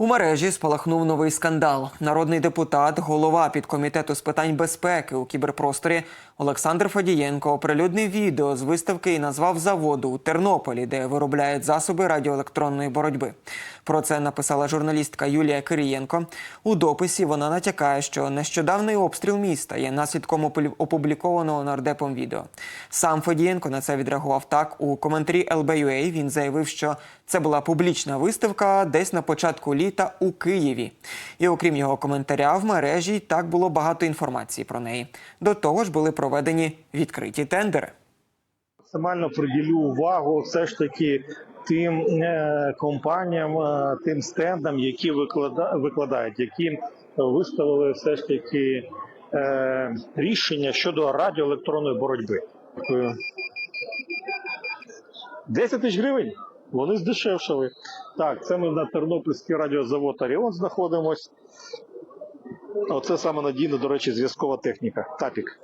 У мережі спалахнув новий скандал. Народний депутат, голова підкомітету з питань безпеки у кіберпросторі Олександр Фадієнко оприлюднив відео з виставки і назвав заводу у Тернополі, де виробляють засоби радіоелектронної боротьби. Про це написала журналістка Юлія Кирієнко. У дописі вона натякає, що нещодавний обстріл міста є наслідком опу- опублікованого нардепом відео. Сам Фадієнко на це відреагував так. У коментарі LBUA він заявив, що це була публічна виставка десь на початку літа у Києві. І окрім його коментаря, в мережі й так було багато інформації про неї. До того ж були проведені відкриті тендери. максимально приділю увагу все ж таки тим е, компаніям, е, тим стендам, які виклада, викладають, які виставили все ж таки е, рішення щодо радіоелектронної боротьби. Дякую. 10 тисяч гривень. Вони здешевшали. Так, це ми на Тернопільський радіозавод Аріон знаходимось. Оце саме надійна, до речі, зв'язкова техніка. Тапік.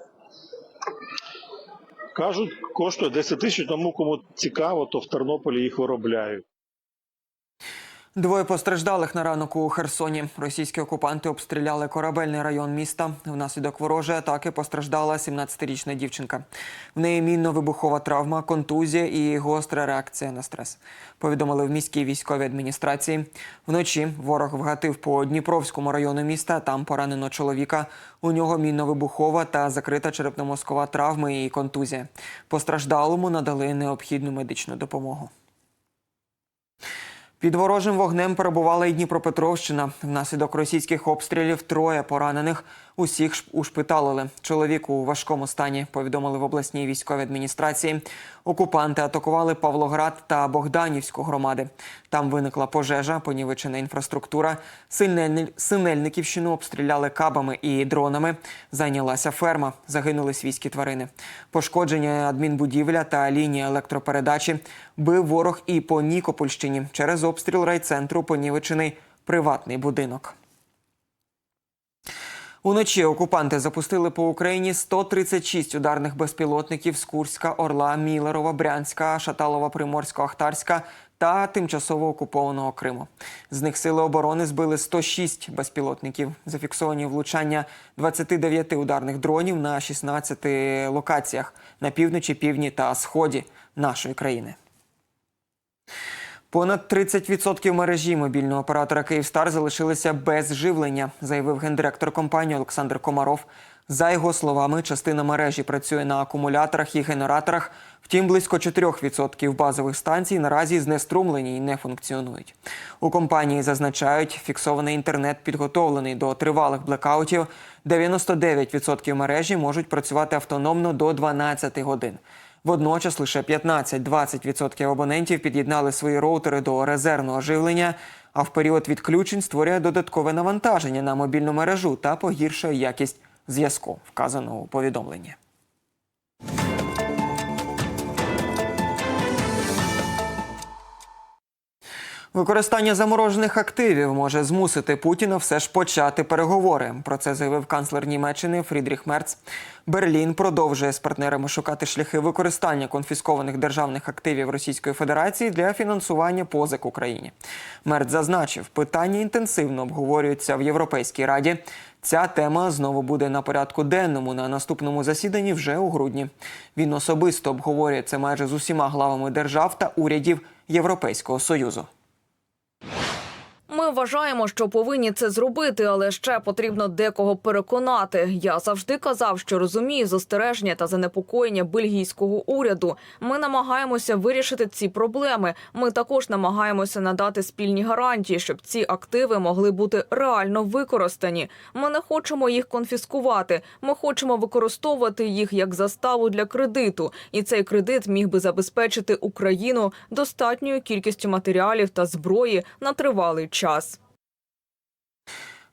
Кажуть, коштує 10 тисяч, тому кому цікаво, то в Тернополі їх виробляють. Двоє постраждалих на ранок у Херсоні. Російські окупанти обстріляли корабельний район міста. Внаслідок ворожої атаки постраждала 17-річна дівчинка. В неї мінно-вибухова травма, контузія і гостра реакція на стрес. Повідомили в міській військовій адміністрації. Вночі ворог вгатив по Дніпровському району міста. Там поранено чоловіка. У нього мінно-вибухова та закрита черепно-мозкова травми і контузія. Постраждалому надали необхідну медичну допомогу. Під ворожим вогнем перебувала і Дніпропетровщина. Внаслідок російських обстрілів троє поранених. Усіх ушпиталили. Чоловік у важкому стані, повідомили в обласній військовій адміністрації. Окупанти атакували Павлоград та Богданівську громади. Там виникла пожежа, понівечена інфраструктура. Синельни- Синельниківщину обстріляли кабами і дронами. Зайнялася ферма. Загинули свійські тварини. Пошкодження адмінбудівля та лінія електропередачі. Бив ворог і по Нікопольщині. Через обстріл райцентру понівечений приватний будинок. Уночі окупанти запустили по Україні 136 ударних безпілотників з Курська, Орла, Мілерова, Брянська, Шаталова, Приморська, Ахтарська та тимчасово окупованого Криму. З них сили оборони збили 106 безпілотників. Зафіксовані влучання 29 ударних дронів на 16 локаціях на півночі, півдні та сході нашої країни. Понад 30% мережі мобільного оператора Київстар залишилися без живлення, заявив гендиректор компанії Олександр Комаров. За його словами, частина мережі працює на акумуляторах і генераторах. Втім, близько 4% базових станцій наразі знеструмлені і не функціонують. У компанії зазначають, фіксований інтернет підготовлений до тривалих блекаутів. 99% мережі можуть працювати автономно до 12 годин. Водночас лише 15-20% абонентів під'єднали свої роутери до резервного живлення, а в період відключень створює додаткове навантаження на мобільну мережу та погіршує якість зв'язку, вказано у повідомленні. Використання заморожених активів може змусити Путіна все ж почати переговори. Про це заявив канцлер Німеччини Фрідріх Мерц. Берлін продовжує з партнерами шукати шляхи використання конфіскованих державних активів Російської Федерації для фінансування позик Україні. Мерц зазначив, питання інтенсивно обговорюються в Європейській раді. Ця тема знову буде на порядку денному на наступному засіданні вже у грудні. Він особисто обговорює це майже з усіма главами держав та урядів Європейського союзу. Ми вважаємо, що повинні це зробити, але ще потрібно декого переконати. Я завжди казав, що розумію застереження та занепокоєння бельгійського уряду. Ми намагаємося вирішити ці проблеми. Ми також намагаємося надати спільні гарантії, щоб ці активи могли бути реально використані. Ми не хочемо їх конфіскувати. Ми хочемо використовувати їх як заставу для кредиту, і цей кредит міг би забезпечити Україну достатньою кількістю матеріалів та зброї на тривалий.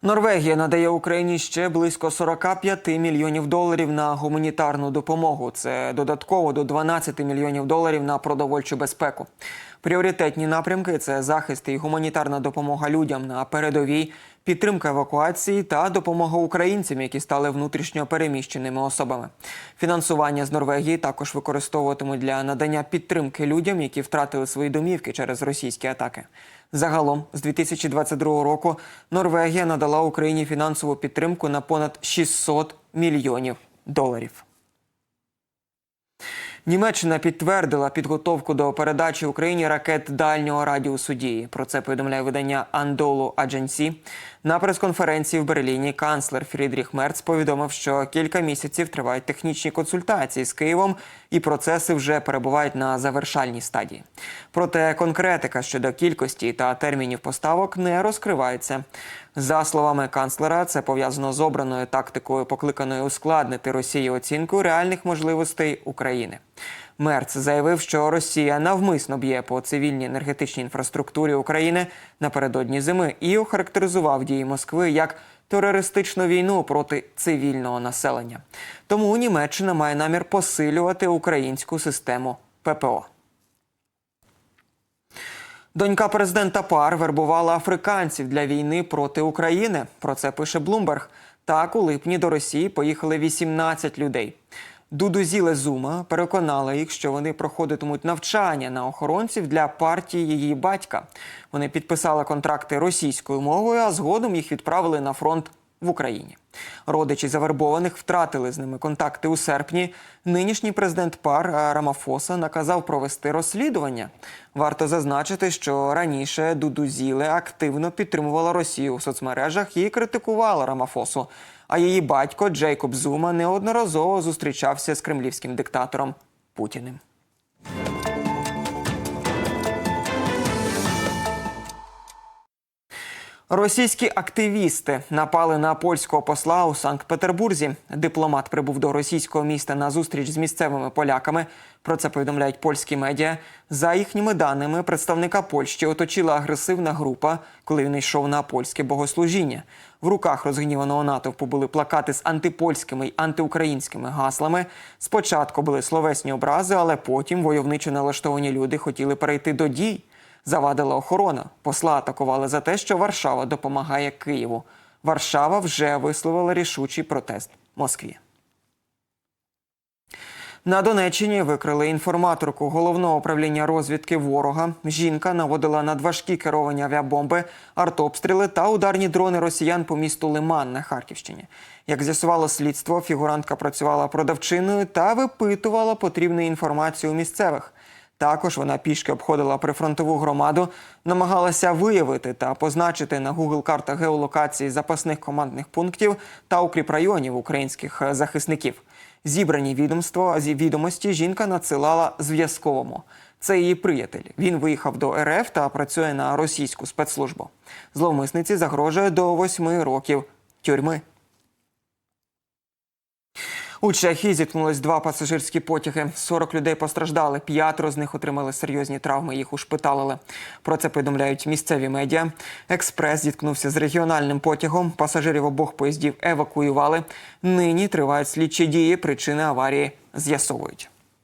Норвегія надає Україні ще близько 45 мільйонів доларів на гуманітарну допомогу. Це додатково до 12 мільйонів доларів на продовольчу безпеку. Пріоритетні напрямки це захист і гуманітарна допомога людям на передовій, підтримка евакуації та допомога українцям, які стали внутрішньо переміщеними особами. Фінансування з Норвегії також використовуватимуть для надання підтримки людям, які втратили свої домівки через російські атаки. Загалом з 2022 року Норвегія надала Україні фінансову підтримку на понад 600 мільйонів доларів. Німеччина підтвердила підготовку до передачі Україні ракет дальнього радіусу дії. Про це повідомляє видання Андолу Аджансі. На прес-конференції в Берліні канцлер Фрідріх Мерц повідомив, що кілька місяців тривають технічні консультації з Києвом, і процеси вже перебувають на завершальній стадії. Проте конкретика щодо кількості та термінів поставок не розкривається. За словами канцлера, це пов'язано з обраною тактикою, покликаною ускладнити Росії оцінку реальних можливостей України. Мерц заявив, що Росія навмисно б'є по цивільній енергетичній інфраструктурі України напередодні зими і охарактеризував дії Москви як терористичну війну проти цивільного населення. Тому Німеччина має намір посилювати українську систему ППО. Донька президента ПАР вербувала африканців для війни проти України. Про це пише Блумберг. Так, у липні до Росії поїхали 18 людей. Дудузіле Зума переконала їх, що вони проходитимуть навчання на охоронців для партії її батька. Вони підписали контракти російською мовою, а згодом їх відправили на фронт в Україні. Родичі завербованих втратили з ними контакти у серпні. Нинішній президент ПАР Рамафоса наказав провести розслідування. Варто зазначити, що раніше Дудузіле активно підтримувала Росію у соцмережах і критикувала Рамафосу. А її батько Джейкоб Зума неодноразово зустрічався з кремлівським диктатором Путіним. Російські активісти напали на польського посла у Санкт-Петербурзі. Дипломат прибув до російського міста на зустріч з місцевими поляками. Про це повідомляють польські медіа. За їхніми даними, представника Польщі оточила агресивна група, коли він йшов на польське богослужіння. В руках розгніваного натовпу були плакати з антипольськими й антиукраїнськими гаслами. Спочатку були словесні образи, але потім войовничо налаштовані люди хотіли перейти до дій. Завадила охорона. Посла атакували за те, що Варшава допомагає Києву. Варшава вже висловила рішучий протест Москві. На Донеччині викрили інформаторку головного управління розвідки ворога. Жінка наводила надважкі керовані авіабомби, артобстріли та ударні дрони росіян по місту Лиман на Харківщині. Як з'ясувало слідство, фігурантка працювала продавчиною та випитувала потрібну інформацію у місцевих. Також вона пішки обходила прифронтову громаду, намагалася виявити та позначити на Google картах геолокації запасних командних пунктів та укріпрайонів українських е, захисників. Зібрані відомство зі відомості жінка надсилала зв'язковому. Це її приятель. Він виїхав до РФ та працює на російську спецслужбу. Зловмисниці загрожує до восьми років тюрми. У Чехії зіткнулись два пасажирські потяги. 40 людей постраждали. П'ятеро з них отримали серйозні травми. Їх ушпиталили. Про це повідомляють місцеві медіа. Експрес зіткнувся з регіональним потягом. Пасажирів обох поїздів евакуювали. Нині тривають слідчі дії. Причини аварії з'ясовують.